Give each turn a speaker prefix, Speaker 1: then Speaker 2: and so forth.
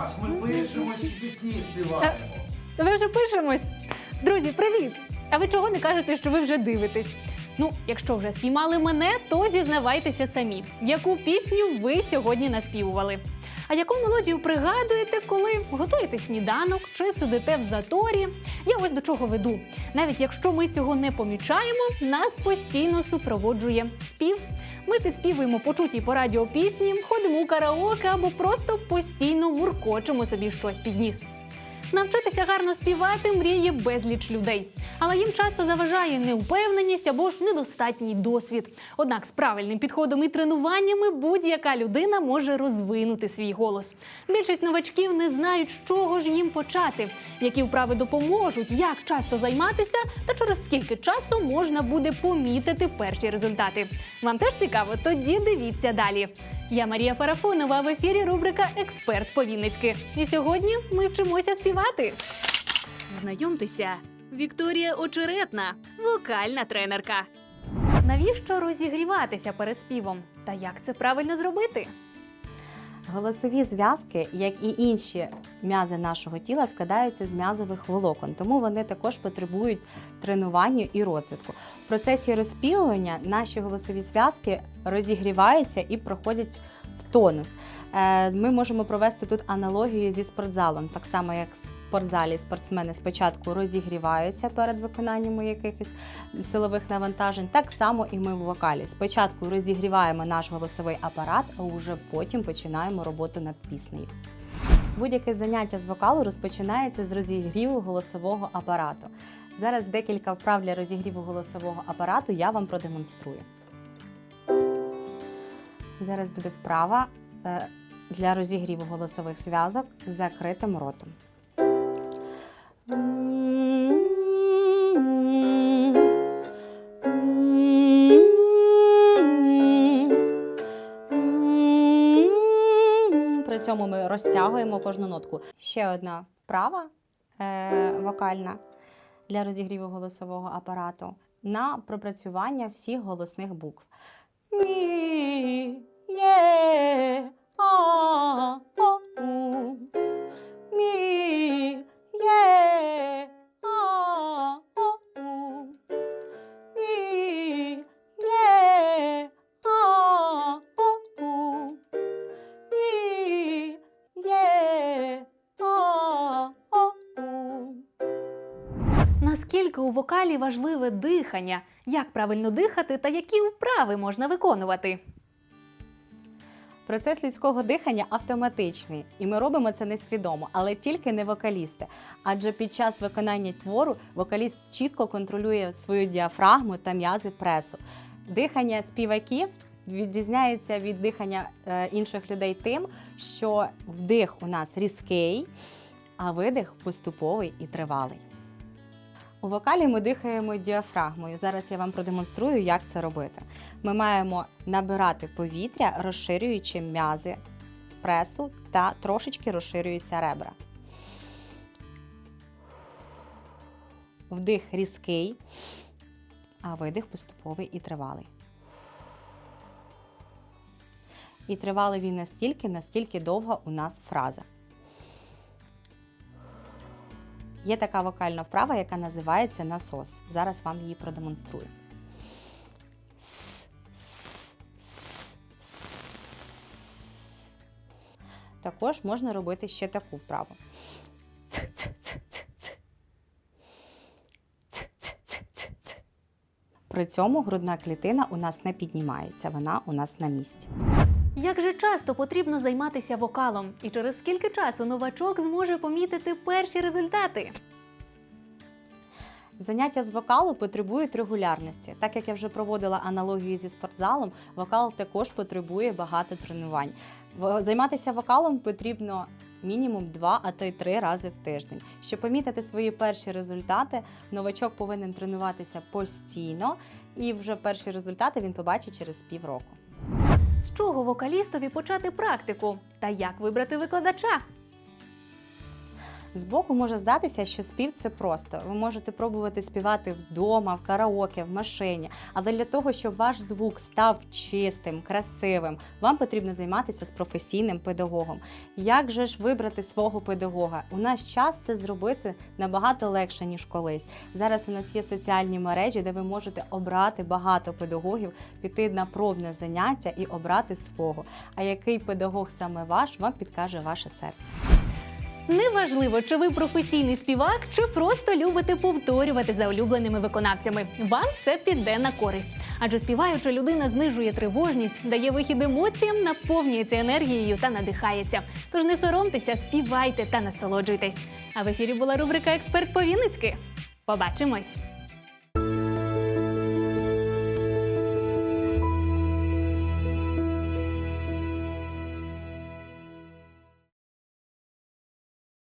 Speaker 1: Маш, ми пишемось чи пісні співаємо.
Speaker 2: Ви вже пишемось. Друзі, привіт! А ви чого не кажете, що ви вже дивитесь? Ну, якщо вже спіймали мене, то зізнавайтеся самі, яку пісню ви сьогодні наспівували. А яку мелодію пригадуєте, коли готуєте сніданок чи сидите в заторі? Я ось до чого веду. Навіть якщо ми цього не помічаємо, нас постійно супроводжує спів. Ми підспівуємо почуті по радіо пісні, ходимо у караоке або просто постійно муркочемо собі щось під ніс. Навчитися гарно співати мріє безліч людей, але їм часто заважає неупевненість або ж недостатній досвід. Однак з правильним підходом і тренуваннями будь-яка людина може розвинути свій голос. Більшість новачків не знають, з чого ж їм почати, які вправи допоможуть, як часто займатися та через скільки часу можна буде помітити перші результати. Вам теж цікаво? Тоді дивіться далі. Я Марія Фарафонова. В ефірі рубрика Експерт по Вінницьки. І сьогодні ми вчимося співати. Знайомтеся, Вікторія Очеретна, вокальна тренерка. Навіщо розігріватися перед співом? Та як це правильно зробити?
Speaker 3: Голосові зв'язки, як і інші м'язи нашого тіла, складаються з м'язових волокон, тому вони також потребують тренування і розвитку. В процесі розпівування наші голосові зв'язки розігріваються і проходять в тонус. Е, Ми можемо провести тут аналогію зі спортзалом, так само як в спортзалі спортсмени спочатку розігріваються перед виконанням якихось силових навантажень. Так само і ми в вокалі. Спочатку розігріваємо наш голосовий апарат, а вже потім починаємо роботу над піснею. Будь-яке заняття з вокалу розпочинається з розігріву голосового апарату. Зараз декілька вправ для розігріву голосового апарату я вам продемонструю. Зараз буде вправа е, для розігріву голосових зв'язок з закритим ротом. При цьому ми розтягуємо кожну нотку. Ще одна вправа е, вокальна для розігріву голосового апарату на пропрацювання всіх голосних букв. Мі,
Speaker 2: Наскільки у вокалі важливе дихання, як правильно дихати та які вправи можна виконувати?
Speaker 3: Процес людського дихання автоматичний, і ми робимо це несвідомо, але тільки не вокалісти. Адже під час виконання твору вокаліст чітко контролює свою діафрагму та м'язи пресу. Дихання співаків відрізняється від дихання е, інших людей тим, що вдих у нас різкий, а видих поступовий і тривалий. У вокалі ми дихаємо діафрагмою. Зараз я вам продемонструю, як це робити. Ми маємо набирати повітря, розширюючи м'язи пресу та трошечки розширюються ребра. Вдих різкий, а видих поступовий і тривалий. І тривалий він настільки, наскільки довга у нас фраза. Є така вокальна вправа, яка називається насос. Зараз вам її продемонструю. С, с, с, с. Також можна робити ще таку вправу. При цьому грудна клітина у нас не піднімається, вона у нас на місці.
Speaker 2: Як же часто потрібно займатися вокалом, і через скільки часу новачок зможе помітити перші результати?
Speaker 3: Заняття з вокалу потребують регулярності. Так як я вже проводила аналогію зі спортзалом, вокал також потребує багато тренувань. Займатися вокалом потрібно мінімум два, а то й три рази в тиждень. Щоб помітити свої перші результати, новачок повинен тренуватися постійно, і вже перші результати він побачить через півроку.
Speaker 2: З чого вокалістові почати практику? Та як вибрати викладача?
Speaker 3: Збоку може здатися, що спів це просто. Ви можете пробувати співати вдома, в караоке, в машині. Але для того, щоб ваш звук став чистим, красивим, вам потрібно займатися з професійним педагогом. Як же ж вибрати свого педагога? У наш час це зробити набагато легше, ніж колись. Зараз у нас є соціальні мережі, де ви можете обрати багато педагогів, піти на пробне заняття і обрати свого. А який педагог саме ваш, вам підкаже ваше серце.
Speaker 2: Неважливо, чи ви професійний співак, чи просто любите повторювати за улюбленими виконавцями. Вам це піде на користь. Адже співаюча людина знижує тривожність, дає вихід емоціям, наповнюється енергією та надихається. Тож не соромтеся, співайте та насолоджуйтесь. А в ефірі була рубрика Експерт по Вінницьки. Побачимось!